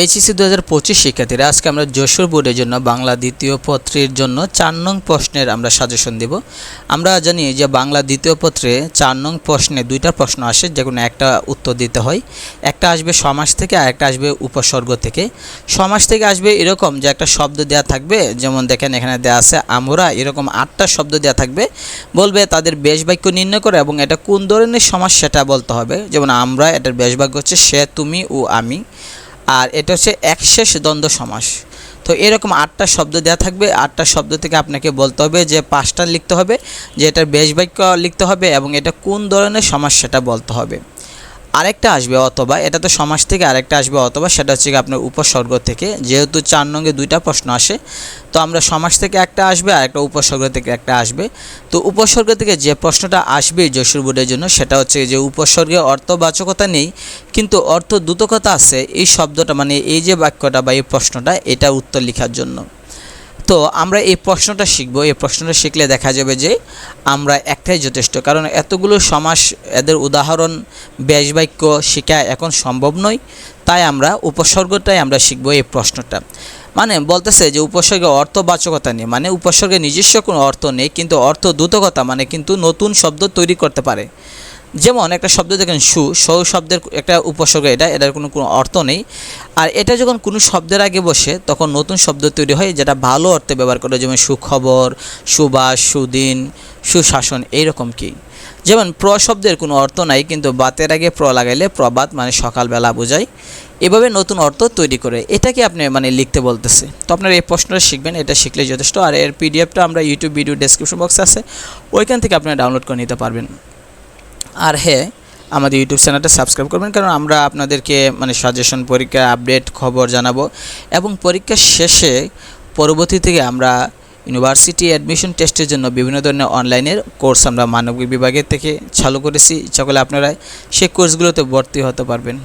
HSC দু হাজার পঁচিশ শিক্ষার্থীরা, আজকে আমরা যশোর বোর্ডের জন্য বাংলা দ্বিতীয় পত্রের জন্য চার নং প্রশ্নের আমরা সাজেশন দেব। আমরা জানি যে বাংলা দ্বিতীয় পত্রে চার নং প্রশ্নে দুইটা প্রশ্ন আসে, যে কোনো একটা উত্তর দিতে হয়। একটা আসবে সমাস থেকে, আর একটা আসবে উপসর্গ থেকে। সমাস থেকে আসবে এরকম যে একটা শব্দ দেওয়া থাকবে, যেমন দেখেন এখানে দেওয়া আছে আমরা, এরকম আটটা শব্দ দেওয়া থাকবে। বলবে তাদের বেশ বাক্য নির্ণয় করে এবং এটা কোন ধরনের সমাস সেটা বলতে হবে। যেমন আমরা, এটার বেশ বাক্য হচ্ছে সে, তুমি ও আমি। আর এটা হচ্ছে একশেষ দ্বন্দ্ব সমাস। তো এরকম আটটা শব্দ দেওয়া থাকবে, আটটা শব্দ থেকে আপনাকে বলতে হবে যে পাঁচটা লিখতে হবে, যে এটার বেশ বাক্য লিখতে হবে এবং এটা কোন ধরনের সমাস সেটা বলতে হবে। আরেকটা আসবে অথবা, এটা তো সমাস থেকে আরেকটা আসবে অথবা, সেটা হচ্ছে আপনার উপসর্গ থেকে। যেহেতু চার নঙ্গে দুইটা প্রশ্ন আসে, তো আমরা সমাস থেকে একটা আসবে আর একটা উপসর্গ থেকে একটা আসবে। তো উপসর্গ থেকে যে প্রশ্নটা আসবে যশুর বোর্ডের জন্য, সেটা হচ্ছে যে উপসর্গে অর্থবাচকতা নেই, কিন্তু অর্থ দ্রুতকতা আছে। এই শব্দটা মানে এই যে বাক্যটা বা এই প্রশ্নটা, এটা উত্তর লেখার জন্য। তো আমরা এই প্রশ্নটা শিখব। এই প্রশ্নটা শিখলে দেখা যাবে যে আমরা একটাই যথেষ্ট। কারণ এতগুলো সমাস এদের উদাহরণ ব্যাস বাক্য শেখা এখন সম্ভব নয়। তাই আমরা উপসর্গটাই আমরা শিখব এই প্রশ্নটা। মানে বলতেছে যে উপসর্গে অর্থবাচকতা নেই। মানে উপসর্গে নিজস্ব কোনো অর্থ নেই, কিন্তু অর্থ দ্রুতকতা মানে কিন্তু নতুন শব্দ তৈরি করতে পারে। যেমন একটা শব্দ দেখেন সু, সৌ শব্দের একটা উপসর্গ এটা, এটার কোনো কোনো অর্থ নেই। আর এটা যখন কোনো শব্দের আগে বসে, তখন নতুন শব্দ তৈরি হয় যেটা ভালো অর্থে ব্যবহার করে যেমন সুখবর, সুবাস, সুদিন, সুশাসন, এইরকম কি। যেমন প্র শব্দের কোনো অর্থ নাই, কিন্তু বাতের আগে প্র লাগাইলে প্রবাদ মানে সকালবেলা বোঝায়। এভাবে নতুন অর্থ তৈরি করে। এটাকে আপনি মানে লিখতে বলতেছে? তো আপনারা এই প্রশ্নটা শিখবেন, এটা শিখলে যথেষ্ট। আর এর পিডিএফটা আমরা ইউটিউব ভিডিও ডেসক্রিপশন বক্সে আছে। ওইখান থেকে আপনারা ডাউনলোড করে নিতে পারবেন। আর হ্যাঁ আমাদের ইউটিউব চ্যানেলটা সাবস্ক্রাইব করবেন, কারণ আমরা আপনাদেরকে মানে সাজেশন পরীক্ষা আপডেট খবর জানাব। এবং পরীক্ষা শেষে পরবর্তী থেকে আমরা ইউনিভার্সিটি অ্যাডমিশন টেস্টের জন্য বিভিন্ন ধরনের অনলাইনের কোর্স আমরা মানবিক বিভাগের থেকে চালু করেছি। ইচ্ছা করলে আপনারা সেই কোর্সগুলোতে ভর্তি হতে পারবেন।